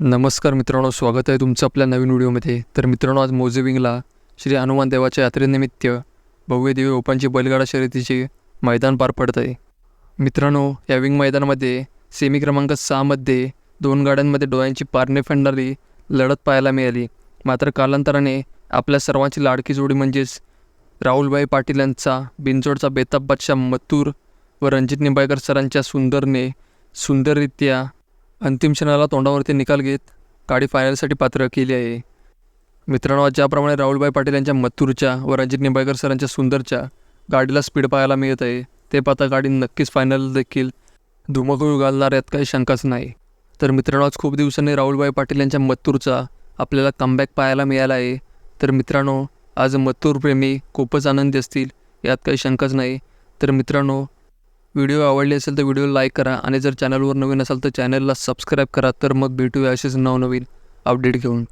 नमस्कार मित्रांनो स्वागत आहे तुमचं आपल्या नवीन व्हिडिओमध्ये. तर मित्रांनो आज मोजेविंगला श्री हनुमान देवाच्या यात्रेनिमित्त भव्य दिव्य ओपनची बैलगाडा शर्यतीचे मैदान पार पडत आहे मित्रांनो या विंग मैदानामध्ये सेमी क्रमांक सहामध्ये दोन गाड्यांमध्ये डोळ्यांची पारणे फेडणारी लढत पाहायला मिळाली. मात्र कालांतराने आपल्या सर्वांची लाडकी जोडी म्हणजेच राहुलभाई पाटील यांचा बिनजोडचा बेताब बादशाह मथुर व रणजित निंबाळकर सरांच्या सुंदरने सुंदररित्या अंतिम क्षणाला तोंडावरती निकाल घेत गाडी फायनलसाठी पात्र केली आहे. मित्रांनो आज ज्याप्रमाणे राहुलभाई पाटील यांच्या मथुरच्या व रणजित निंबाळकर सरांच्या सुंदरच्या गाडीला स्पीड पाहायला मिळत आहे ते पाहता गाडी नक्कीच फायनल देखील धुमकूळ घालणार यात काही शंकाच नाही. तर मित्रांनो आज खूप दिवसांनी राहुलभाई पाटील यांच्या मथुरचा आपल्याला कमबॅक पाहायला मिळाला आहे. तर मित्रांनो आज मथुर प्रेमी खूपच आनंदी असतील यात काही शंकाच नाही. तर मित्रांनो व्हिडिओ आवडले असेल तर व्हिडिओ लाईक करा आणि जर चॅनलवर नवीन असाल तर चॅनलला सबस्क्राईब करा तर मग भेटूया असेच नवनवीन अपडेट घेऊन.